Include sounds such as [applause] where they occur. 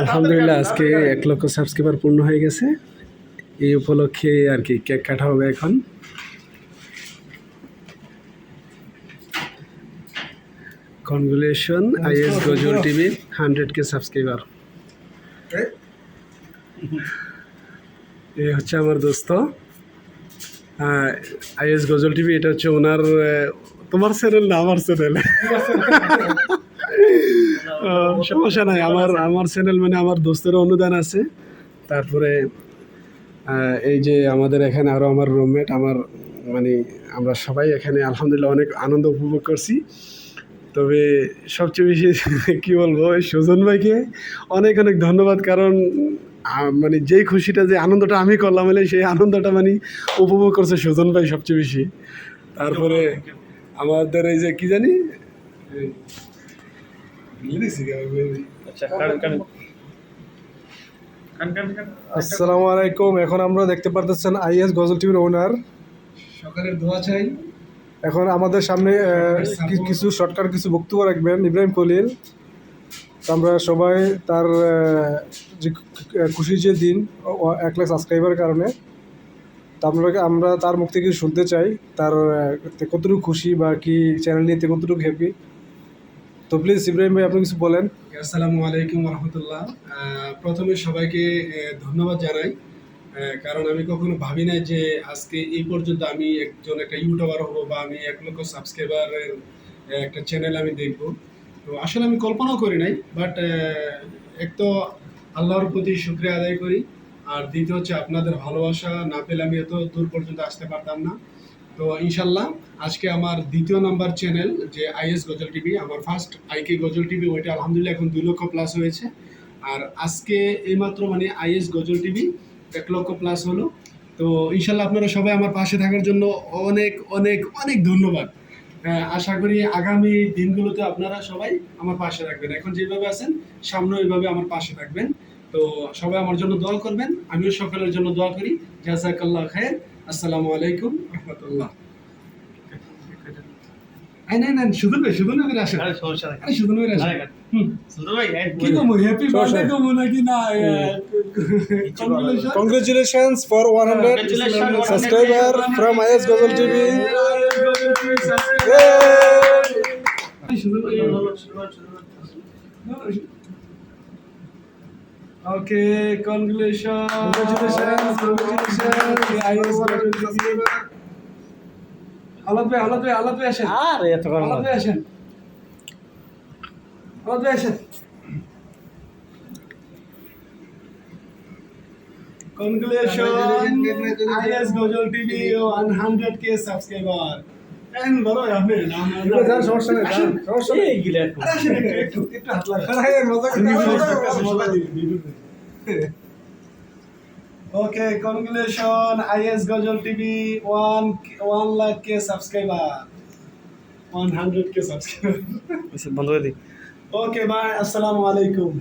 আলহামদুলিল্লাহ আজকে এক লক্ষ সাবস্ক্রাইবার পূর্ণ হয়ে গেছে। এই উপলক্ষে আর কি কেক কাটা হবে এখন। কনগ্রেচুলেশন আইএস গজল টিভির হান্ড্রেড কে সাবস্ক্রাইবার এ হচ্ছে আমার দোস্ত। আইএস গজল টিভি, এটা হচ্ছে ওনার তোমার চ্যানেল না, আমার চ্যানেল সমস্যা নাই, আমার আমার চ্যানেল মানে আমার দোস্তের অনুদান আছে। তারপরে এই যে আমাদের এখানে আরও আমার রুমমেট আমার মানে আমরা সবাই এখানে আলহামদুলিল্লাহ অনেক আনন্দ উপভোগ করছি। তবে সবচেয়ে বেশি [laughs] কি বলব সুজন ভাইকে অনেক অনেক ধন্যবাদ কারণ মানে যেই খুশিটা যে আনন্দটা আমি করলাম হলে সেই আনন্দটা মানে উপভোগ করছে সুজন ভাই সবচেয়ে বেশি। তারপরে আমাদের এই যে কি জানি আমি? আসসালামু আলাইকুম এখন আমরা দেখতে পারতেছেন আইএস গজল টিভির ওনার সকালের দোয়া চাই। এখন আমাদের সামনে কিছু শর্টকাট কিছু বক্তব্য রাখবেন ইব্রাহিম কলিল আমরা সবাই তার যে খুশির যে দিন এক লাখ সাবস্ক্রাইবারের কারণে। তো আমরা তার মুখ থেকে শুনতে চাই, তার কতটুকু খুশি বা কি চ্যানেল নিয়ে কতটুকু হ্যাপি তো প্লিজ ইব্রাহিম ভাই, আপনি কিছু বলেন। আসসালামু আলাইকুম রহমতুল্লাহ। প্রথমে সবাইকে ধন্যবাদ জানাই। কারণ আমি কখনো ভাবি নাই যে আজকে এই পর্যন্ত আমি একজন একটা ইউটিউবার হব বা আমি এক লক্ষ সাবস্ক্রাইবারের একটা চ্যানেল আমি দেখব। তো আসলে আমি কল্পনাও করি নাই বাট এক তো আল্লাহর প্রতি শুক্রিয়া আদায় করি, আর দ্বিতীয় হচ্ছে আপনাদের ভালোবাসা না পেলে আমি এত দূর পর্যন্ত আসতে পারতাম না। তো ইনশাল্লাহ আজকে আমার দ্বিতীয় নাম্বার চ্যানেল যে আইএস গজল টিভি, আমার ফার্স্ট আইকে গজল টিভি, ওইটা আলহামদুলিল্লাহ এখন দুই লক্ষ প্লাস হয়েছে। আর আজকে এইমাত্র মানে আইএস গজল টিভি এক লক্ষ প্লাস হলো। তো ইনশাল্লাহ আপনারা সবাই আমার পাশে থাকার জন্য অনেক অনেক অনেক ধন্যবাদ। আশা করি আগামী দিনগুলোতে আপনারা সবাই আমার পাশে থাকবেন। এখন যেভাবে আছেন সামনে ওইভাবে আমার পাশে থাকবেন। তো সবাই আমার জন্য দোয়া করবেন। আমিও সকলের জন্য দোয়া করি। জাজাকাল্লাহ খায়ের। আসসালামু আলাইকুম রহমতুল্লাহ। না শুধু না শুধু না করে আরে শুধু না করে আসেন আরে হুম। সুন্দর ভাই এই কি কমো হ্যাপি বার্থডে কমো নাকি না congratulation Congratulations for 100 Congratulations, subscriber from IS Gozal TV. Okay congratulation Congratulations, congratulations, IS Gozal TV. আলাদ ভাই আলাদ ভাই আলাদ ভাই আসেন। আরে এত কম আলাদ ভাই আসেন। আলাদ ভাই আসেন। Congratulations, IS Gojol TV 100k subscriber. And বড় আপনি? নাম এগুলো সমস্যা নেই, সমস্যা নেই। গিলা একটু একটু হাত মজা okay congratulation IS Gozal TV one one lakh K subscriber one hundred K subscriber বন্ধ করে দিই ওকে বাই আসসালামু আলাইকুম